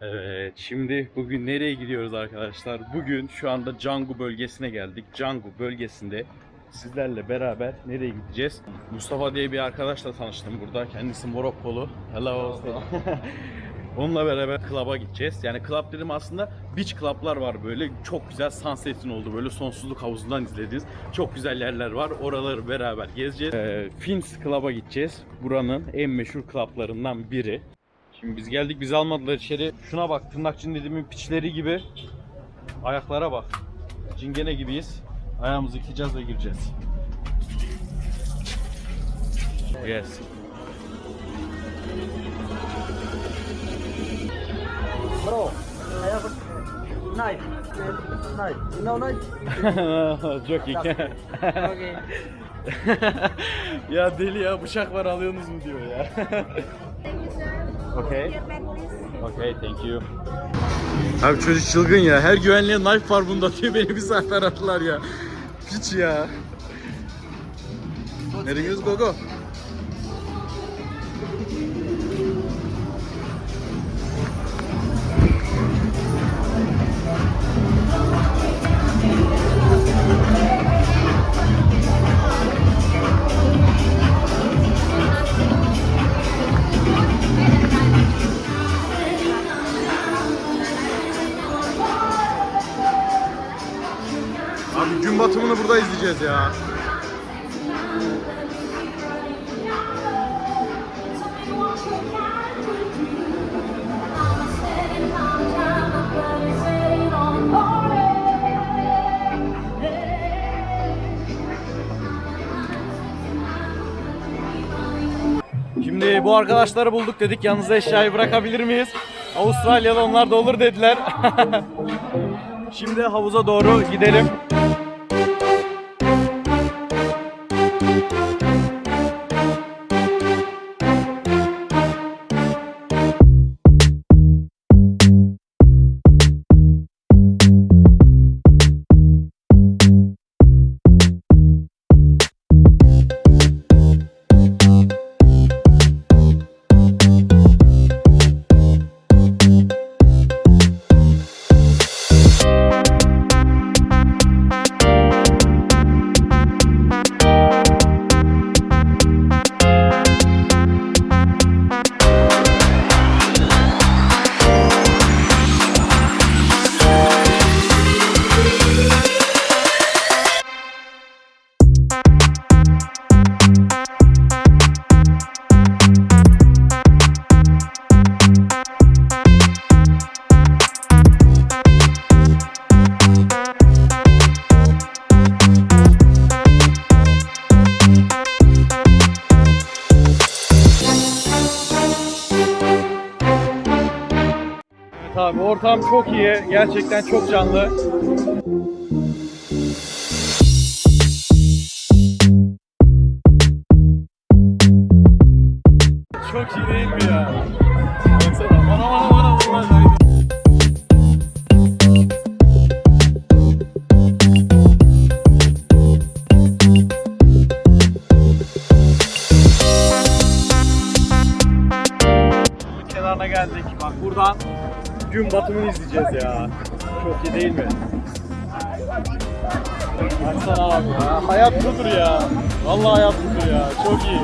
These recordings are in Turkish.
Evet, şimdi bugün nereye gidiyoruz arkadaşlar? Bugün şu anda Canggu bölgesine geldik. Canggu bölgesinde sizlerle beraber nereye gideceğiz? Mustafa diye bir arkadaşla tanıştım burada. Kendisi Morokkolu. Hello. Onunla beraber klaba gideceğiz. Yani club dedim aslında beach club'lar var böyle. Çok güzel sunset'in oldu. Böyle sonsuzluk havuzundan izlediğiniz çok güzel yerler var. Oraları beraber gezeceğiz. Ee, Fins Club'a gideceğiz. Buranın en meşhur club'larından biri. Şimdi biz geldik bizi almadılar içeri. Şuna bak tırnakçının dediğimin piçleri gibi. Ayaklara bak. Cingene gibiyiz. Ayağımızı yıkayacağız ve gireceğiz. Yes. Bro, I have a knife. Knife. You know knife? Joking. Okay. ya deli ya bıçak var alıyorsunuz mu diyor ya. okay. Okay, thank you. Abi çocuk çılgın ya. Her güvenliğe knife var bunda diyor. Beni bir saat aradılar ya. Piç ya. Nereye gidiyoruz Gogo? Batımını burada izleyeceğiz ya. Şimdi bu arkadaşları bulduk dedik yanınıza eşyayı bırakabilir miyiz? Avustralya'da onlar da olur dediler. Şimdi havuza doğru gidelim. Çok iyi. Gerçekten çok canlı. Gün batımını izleyeceğiz ya. Çok iyi değil mi? Baksana abi ya. Hayat budur ya. Vallahi hayat budur ya. Çok iyi.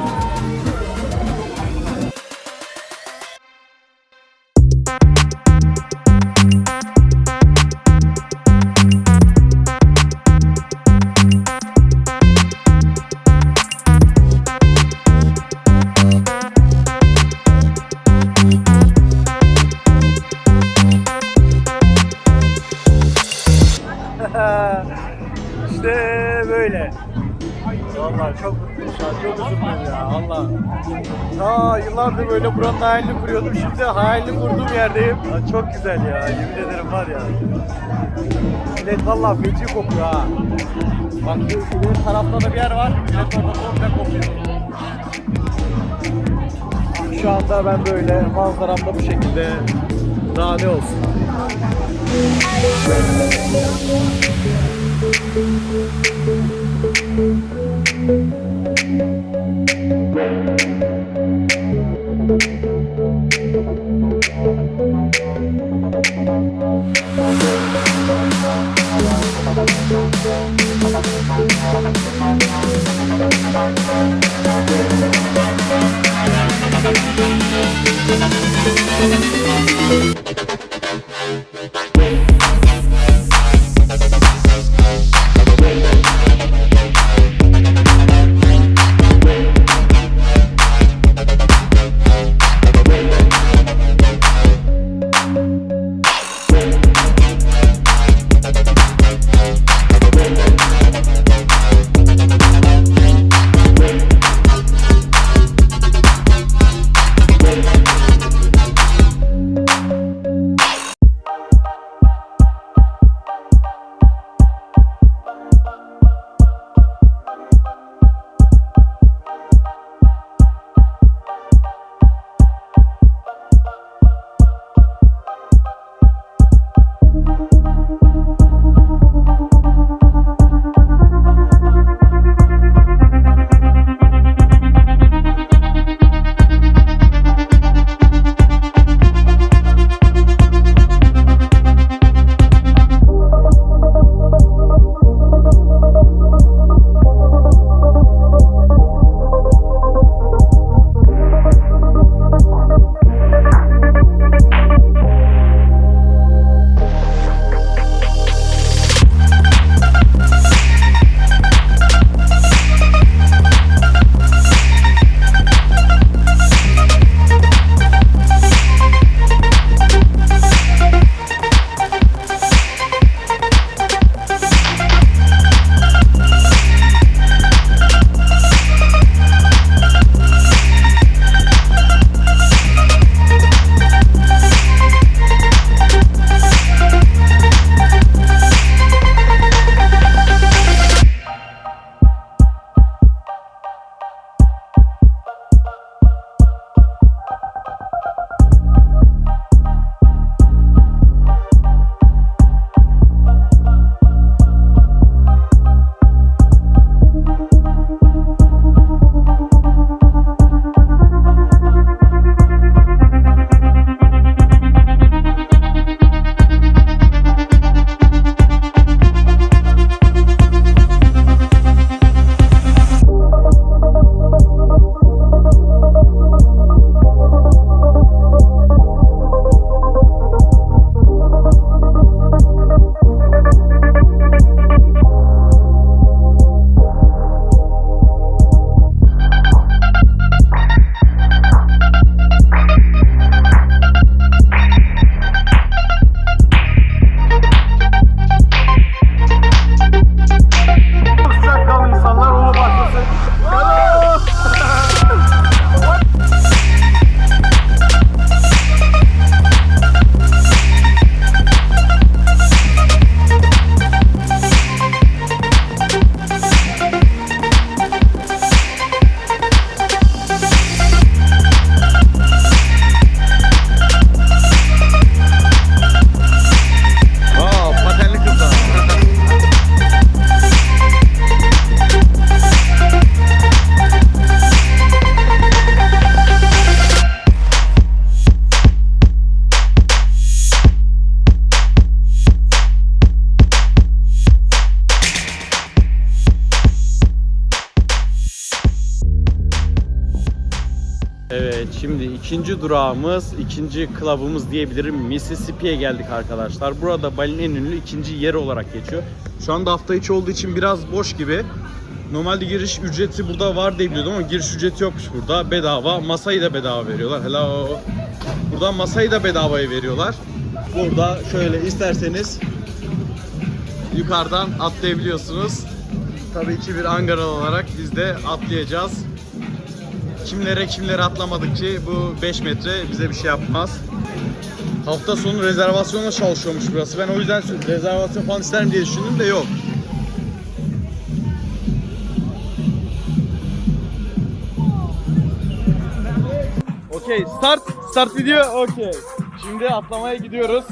Hayalini kuruyordum. Şimdi hayalini kurduğum yerdeyim. Ya çok güzel ya. Yemin ederim var ya. Millet valla feci kokuyor ha. Bak şu ileri tarafta da bir yer var. Millet orada komple kokuyor. Şu anda ben böyle manzaramda bu şekilde daha ne olsun. Sıcakkanlı ikinci durağımız, ikinci club'ımız diyebilirim. Mississippi'ye geldik arkadaşlar. Burada Bali'nin en ünlü ikinci yeri olarak geçiyor. Şu anda hafta içi olduğu için biraz boş gibi. Normalde giriş ücreti burada var diye biliyordum ama giriş ücreti yokmuş burada. Bedava. Masayı da bedava veriyorlar. Hello. Buradan masayı da bedavaya veriyorlar. Burada şöyle isterseniz yukarıdan atlayabiliyorsunuz. Tabii ki bir Ankaralı olarak biz de atlayacağız. Kimlere kimlere atlamadık ki bu 5 metre bize bir şey yapmaz. Hafta sonu rezervasyonla çalışıyormuş burası. Ben o yüzden rezervasyon falan isterim diye düşündüm de yok. Okey, start. Start video. Okey. Şimdi atlamaya gidiyoruz.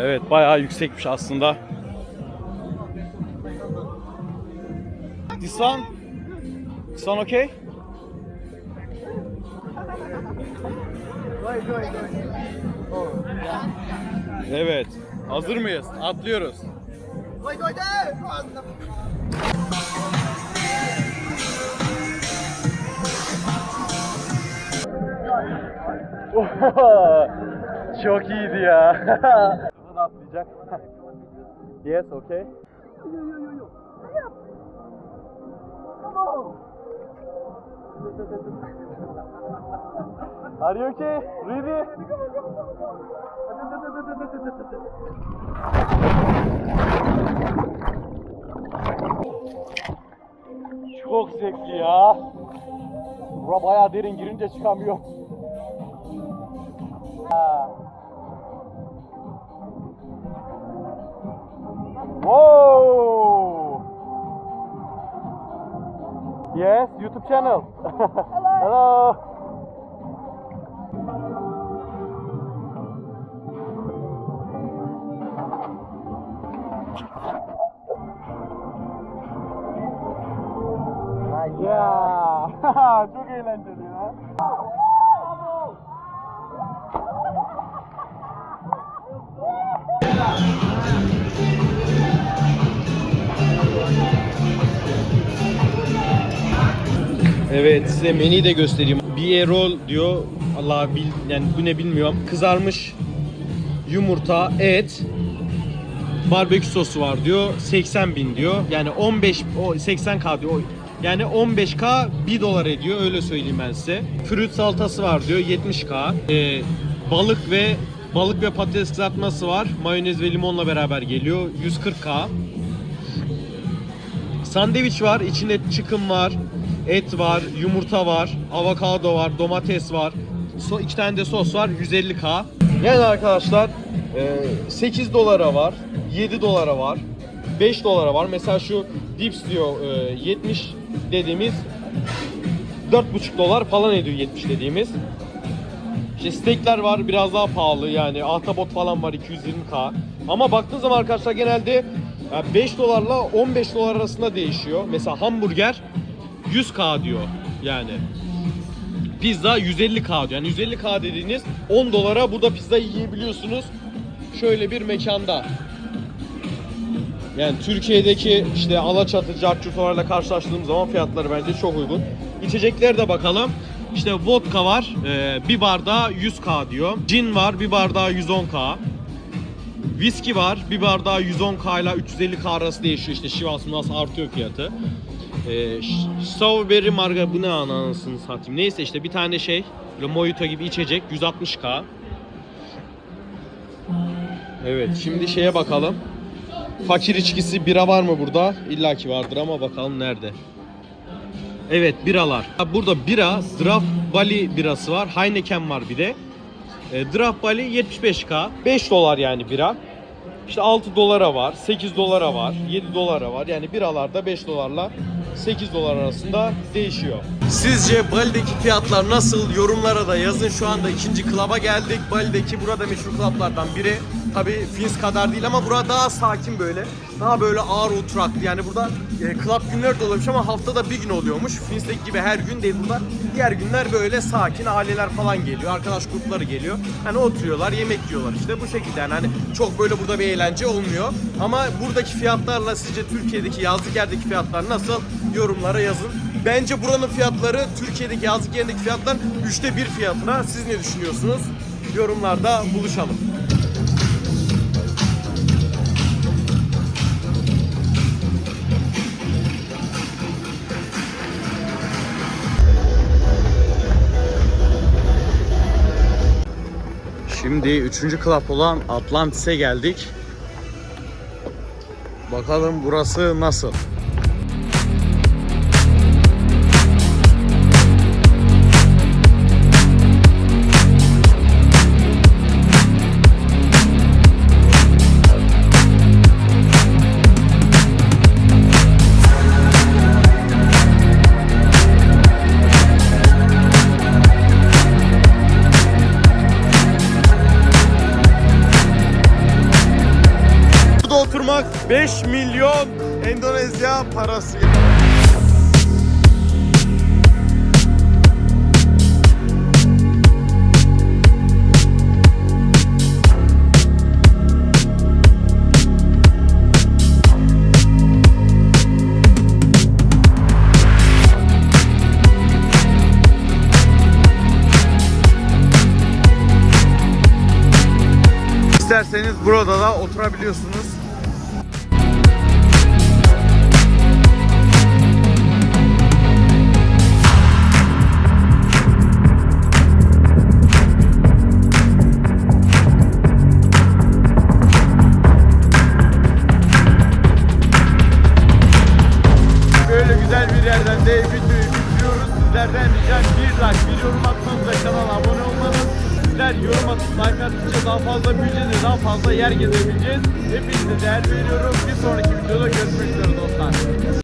Evet, bayağı yüksekmiş aslında. This one? This one okay? Evet. Hazır mıyız? Atlıyoruz. Çok iyiydi ya. Atlayacak. yes, okay. Yo yo yo yo. Are you okay? Really? Çok zevkli ya. Bura bayağı derin girince çıkamıyor. Whoa! Yes, YouTube channel. Hello. Nice. Ya, çok eğlenceli Evet size menüyü de göstereyim. Bir roll diyor. Allah bil yani bu ne bilmiyorum. Kızarmış yumurta, et, barbekü sosu var diyor. 80 bin diyor. Yani 15 o 80k diyor. Yani 15k 1 dolar ediyor öyle söyleyeyim ben size. Fruit salatası var diyor 70k. Ee, balık ve balık ve patates kızartması var. Mayonez ve limonla beraber geliyor 140k. Sandviç var. içinde chicken var. Et var. Yumurta var. Avokado var. Domates var. So, iki tane de sos var. 150k. Yani arkadaşlar e, 8 dolara var. 7 dolara var. 5 dolara var. Mesela şu dips diyor e, 70 dediğimiz 4,5 dolar falan ediyor 70 dediğimiz. İşte steakler var biraz daha pahalı yani ahtapot falan var 220k. Ama baktığınız zaman arkadaşlar genelde ya 5 dolarla 15 dolar arasında değişiyor. Mesela hamburger 100k diyor yani. Pizza 150k diyor. Yani 150k dediğiniz 10 dolara burada pizza yiyebiliyorsunuz. Şöyle bir mekanda. Yani Türkiye'deki işte Alaçatı, Carçurtolarla karşılaştığımız zaman fiyatları bence çok uygun. İçeceklere de bakalım. İşte vodka var, e, bir bardağı 100k diyor. Gin var, bir bardağı 110k. Viski var, bir bardağı 110k ile 350k arası değişiyor. İşte Şivas nasıl artıyor fiyatı. E, ş- strawberry marga bu ne anasını satayım. Neyse işte bir tane şey, böyle mojito gibi içecek 160k. Evet, şimdi şeye bakalım. Fakir içkisi bira var mı burada? İlla ki vardır ama bakalım nerede. Evet biralar. Burada bira, Draft Bali birası var. Heineken var bir de. E, Draft Bali 75k. 5 dolar yani bira. İşte 6 dolara var, 8 dolara var, 7 dolara var. Yani biralarda 5 dolarla 8 dolar arasında değişiyor. Sizce Bali'deki fiyatlar nasıl? Yorumlara da yazın. Şu anda ikinci klaba geldik. Bali'deki burada meşhur klaplardan biri. Tabi Fins kadar değil ama burada daha sakin böyle. Daha böyle ağır oturaklı. Yani burada e, club günleri de oluyormuş ama haftada bir gün oluyormuş. Fins'teki gibi her gün değil burada. Diğer günler böyle sakin aileler falan geliyor. Arkadaş grupları geliyor. Hani oturuyorlar, yemek yiyorlar işte bu şekilde. Yani hani çok böyle burada bir eğlence olmuyor. Ama buradaki fiyatlarla sizce Türkiye'deki yazlık yerdeki fiyatlar nasıl? Yorumlara yazın. Bence buranın fiyatları Türkiye'deki yazlık yerindeki fiyatlar üçte bir fiyatına. Siz ne düşünüyorsunuz? Yorumlarda buluşalım. Şimdi 3. club olan Atlantis'e geldik. Bakalım burası nasıl? İsterseniz burada da oturabiliyorsunuz.